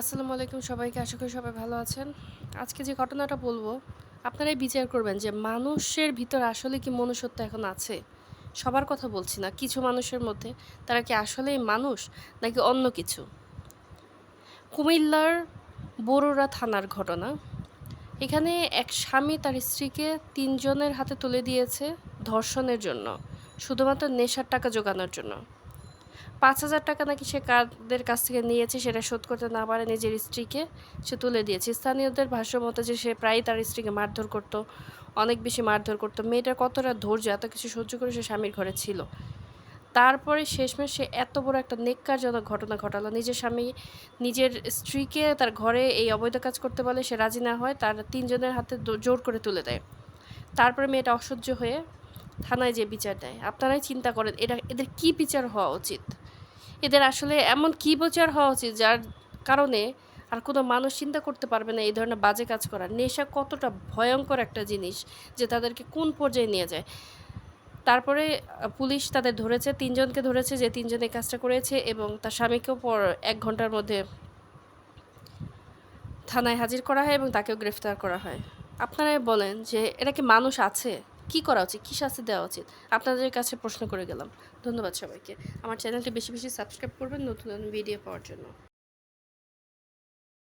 আসসালামু আলাইকুম সবাইকে, আশা করি সবাই ভালো আছেন। আজকে যে ঘটনাটা বলব, আপনারাই বিচার করবেন যে মানুষের ভিতর আসলে কি মনুষ্যত্ব এখন আছে? সবার কথা বলছি না, কিছু মানুষের মধ্যে। তারা কি আসলেই মানুষ, নাকি অন্য কিছু? কুমিল্লার বড়ুরা থানার ঘটনা। এখানে এক স্বামী তার স্ত্রীকে তিনজনের হাতে তুলে দিয়েছে ধর্ষণের জন্য, শুধুমাত্র নেশার টাকা জোগানোর জন্য। পাঁচ হাজার টাকা নাকি সে কাদের কাছ থেকে নিয়েছে সেটা শোধ করতে না পারে নিজের স্ত্রীকে, সে তুলে দিয়েছে। স্থানীয়দের ভাষ্য মতো যে সে প্রায়ই তার স্ত্রীকে মারধর করতো, অনেক বেশি মারধর করতো। মেয়েটার কতটা ধৈর্য, এত কিছু সহ্য করে সে স্বামীর ঘরে ছিল। তারপরে শেষমেশ সে এত বড় একটা নেককারজনক ঘটনা ঘটালো। নিজের স্বামী নিজের স্ত্রীকে তার ঘরে এই অবৈধ কাজ করতে বলে সে রাজি না হয়, তার তিনজনের হাতে জোর করে তুলে দেয়। তারপরে মেয়েটা অসহ্য হয়ে থানায় যে বিচার দেয়, আপনারাই চিন্তা করেন এটা এদের কি বিচার হওয়া উচিত? এদের আসলে এমন কি বিচার হওয়া উচিত যার কারণে আর কোনো মানুষ চিন্তা করতে পারবে না এই ধরনের বাজে কাজ করার? নেশা কতটা ভয়ঙ্কর একটা জিনিস যে তাদেরকে কোন পর্যায়ে নিয়ে যায়? তারপরে পুলিশ তাদের ধরেছে, তিনজনকে ধরেছে যে তিনজন এই কাজটা করেছে এবং তার স্বামীকেও পর এক ঘণ্টার মধ্যে থানায় হাজির করা হয় এবং তাকেও গ্রেফতার করা হয়। আপনারাই বলেন যে এটা কি মানুষ আছে? কি করা উচিত? কী শাস্তি দেওয়া উচিত? আপনাদের কাছে প্রশ্ন করে গেলাম। ধন্যবাদ সবাইকে। আমার চ্যানেলটি বেশি বেশি সাবস্ক্রাইব করবেন নতুন নতুন ভিডিও পাওয়ার জন্য।